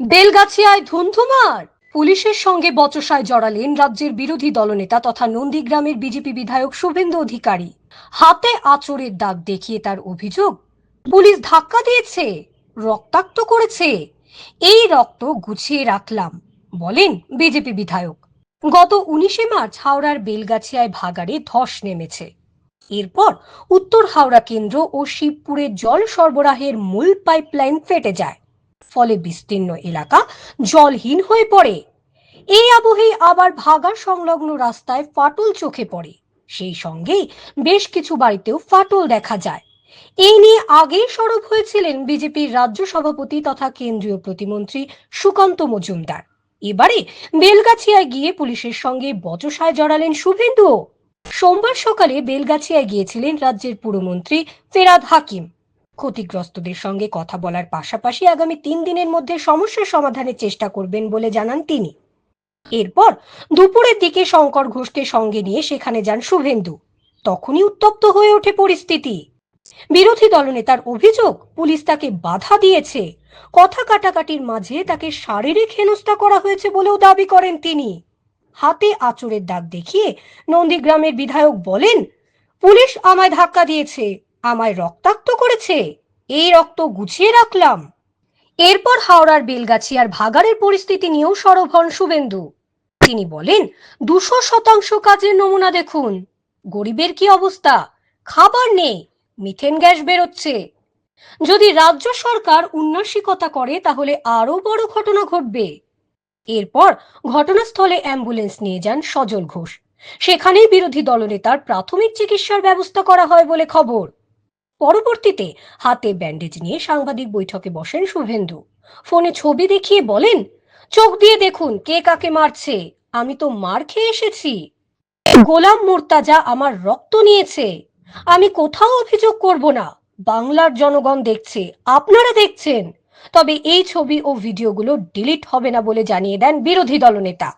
বেলগাছিয়ায় ধুন্ধুমার। পুলিশের সঙ্গে বচসায় জড়ালেন রাজ্যের বিরোধী দলনেতা তথা নন্দীগ্রামের বিজেপি বিধায়ক শুভেন্দু অধিকারী। হাতে আচরের দাগ দেখিয়ে তার অভিযোগ, পুলিশ ধাক্কা দিয়েছে, রক্তাক্ত করেছে, এই রক্ত গুছিয়ে রাখলাম বলেন বিজেপি বিধায়ক। গত উনিশে মার্চ হাওড়ার বেলগাছিয়ায় ভাগাড়ে ধস নেমেছে। এরপর উত্তর হাওড়া কেন্দ্র ও শিবপুরের জল সরবরাহের মূল পাইপলাইন ফেটে যায়। ফলে বিস্তীর্ণ এলাকা জলহীন হয়ে পড়ে। এই আবহেই আবার ভাগার সংলগ্ন রাস্তায় ফাটল চোখে পড়ে। সেই সঙ্গেই বেশ কিছু বাড়িতেও ফাটল দেখা যায়। এই নিয়ে আগেই সরব হয়েছিলেন বিজেপির রাজ্য সভাপতি তথা কেন্দ্রীয় প্রতিমন্ত্রী সুকান্ত মজুমদার। এবারে বেলগাছিয়ায় গিয়ে পুলিশের সঙ্গে বচসায় জড়ালেন শুভেন্দুও সোমবার সকালে বেলগাছিয়ায় গিয়েছিলেন রাজ্যের পুরমন্ত্রী ফেরাদ হাকিম। ক্ষতিগ্রস্তদের সঙ্গে কথা বলার পাশাপাশি আগামী তিন দিনের মধ্যে সমস্যার সমাধানের চেষ্টা করবেন বলে জানান তিনি। এরপর দুপুরের দিকে শঙ্কর ঘোষকে সঙ্গে নিয়ে সেখানে যান শুভেন্দু। তখনই উত্তপ্ত হয়ে ওঠে পরিস্থিতি। বিরোধী দলনেতার অভিযোগ, পুলিশ তাকে বাধা দিয়েছে। কথা কাটাকাটির মাঝে তাকে শারীরিক হেনস্থা করা হয়েছে বলেও দাবি করেন তিনি। হাতে আচরের দাগ দেখিয়ে নন্দীগ্রামের বিধায়ক বলেন, পুলিশ আমায় ধাক্কা দিয়েছে, আমায় রক্তাক্ত করেছে। এই রক্ত গুছিয়ে রাখলাম। এরপর হাওড়ার বেলগাছিয়ার ভাগাড়ের পরিস্থিতি নিয়েও সরব হন শুভেন্দু। তিনি বলেন, দুশো শতাংশ কাজের নমুনা দেখুন। গরিবের কি অবস্থা? খাবার নেই, মিথেন গ্যাস বেরোচ্ছে। যদি রাজ্য সরকার উন্নাসিকতা করে, তাহলে আরও বড় ঘটনা ঘটবে। এরপর ঘটনাস্থলে অ্যাম্বুলেন্স নিয়ে যান সজল ঘোষ। সেখানেই বিরোধী দলনেতার প্রাথমিক চিকিৎসার ব্যবস্থা করা হয় বলে খবর। পরবর্তীতে হাতে ব্যান্ডেজ নিয়ে সাংবাদিক বৈঠকে বসেন শুভেন্দু। ফোনে ছবি দেখিয়ে বলেন, চোখ দিয়ে দেখুন কে কাকে মারছে। আমি তো মার খেয়ে এসেছি। গোলাম মোর্তাজা আমার রক্ত নিয়েছে। আমি কোথাও অভিযোগ করব না। বাংলার জনগণ দেখছে, আপনারা দেখছেন। তবে এই ছবি ও ভিডিওগুলো ডিলিট হবে না বলে জানিয়ে দেন বিরোধী দলনেতা।